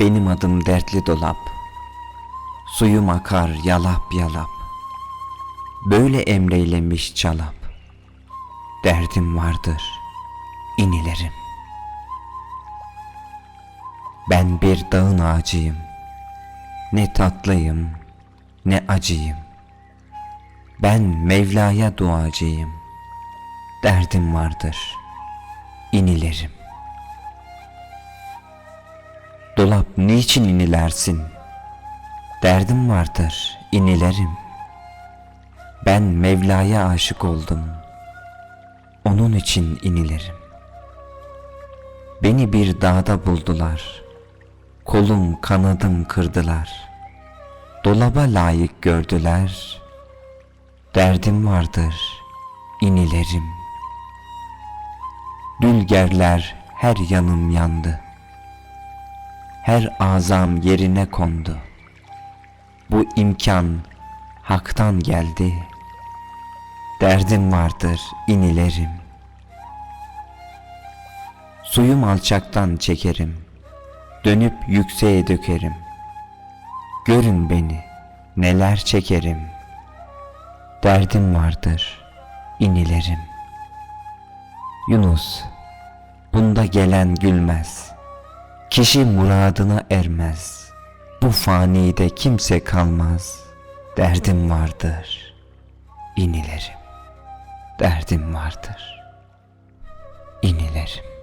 Benim adım dertli dolap. Suyum akar yalap yalap. Böyle emreylemiş çalap. Derdim vardır, inilerim. Ben bir dağın ağacıyım. Ne tatlıyım, ne acıyım. Ben Mevla'ya duacıyım. Derdim vardır, inilerim. Dolap niçin inilersin? Derdim vardır, inilerim. Ben Mevla'ya aşık oldum. Onun için inilerim. Beni bir dağda buldular. Kolum kanadım kırdılar. Dolaba layık gördüler. Derdim vardır, inilerim. Dülgerler her yanım yandı. Her azam yerine kondu. Bu imkan haktan geldi. Derdim vardır, inilerim. Suyum alçaktan çekerim. Dönüp yükseğe dökerim. Görün beni, neler çekerim. Derdim vardır, inilerim. Yunus, bunda gelen gülmez. Kişi muradına ermez. Bu fanide kimse kalmaz. Derdim vardır, inilerim. Derdim vardır, inilerim.